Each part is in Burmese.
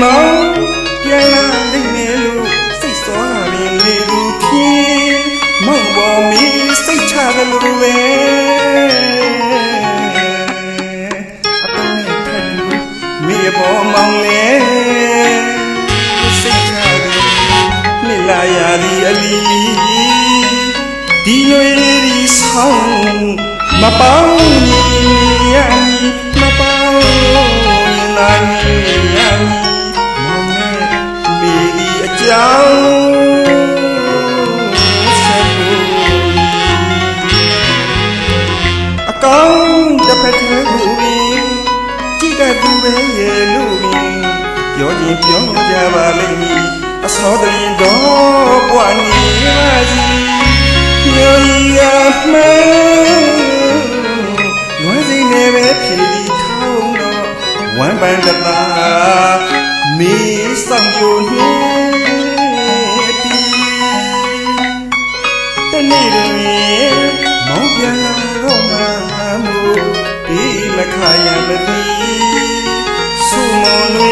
မောင်ပြန်လာလိမ့်မယ်လို့စိတ်စောတာပဲနေဘူးဖြင့်မောင်ပေါ်မီစိတ်ချတယ်လို့ပဲအပန်းရဲ့ဖက်ဘူးမိပေါ်မောင်လေစိတ်ချတယ်နေလာရသည်အလီဒီရွေဒီဆောင်မပေါင်းကြီး ကြောင့်ဆက်ဖို့အကောင်းတစ်ဖက်ထဲကိုဝင်ကြည့်တတ်သူပဲရဲ့လို့ဝင်ပြောရင်ပြောကြပါလိမ့်မည်အစောတရင်တော့ပွားနေပါစီပြောရမှန်း ယံမတိသုမောနု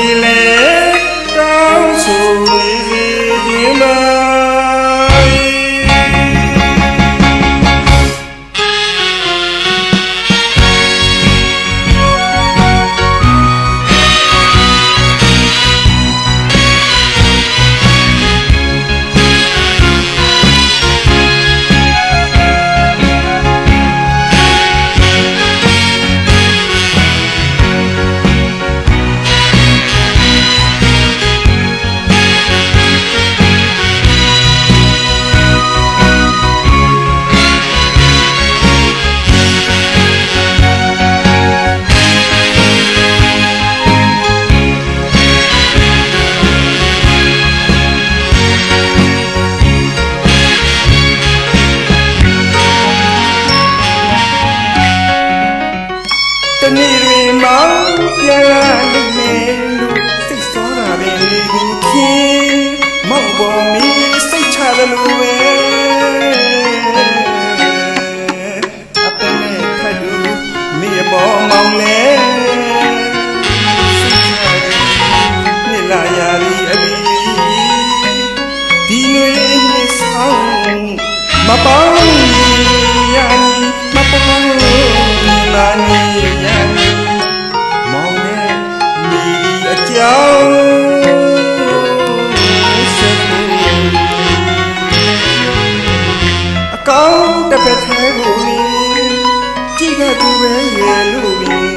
ပဲရေလို့ပင်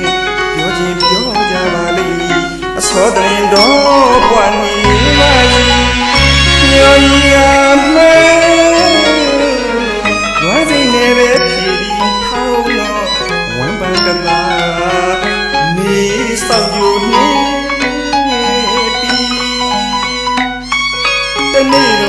ပြောချင်းပြောကြပါလိမ့်အစောတရင်တော့ပွားနေမှကြီးညော်ကြီးကမဲဝါစိနေပဲဖြည်ပြီးထောက်တော့ဝမ်းပန်ကလာနေဆောင်อยู่နေပြီးတနေ့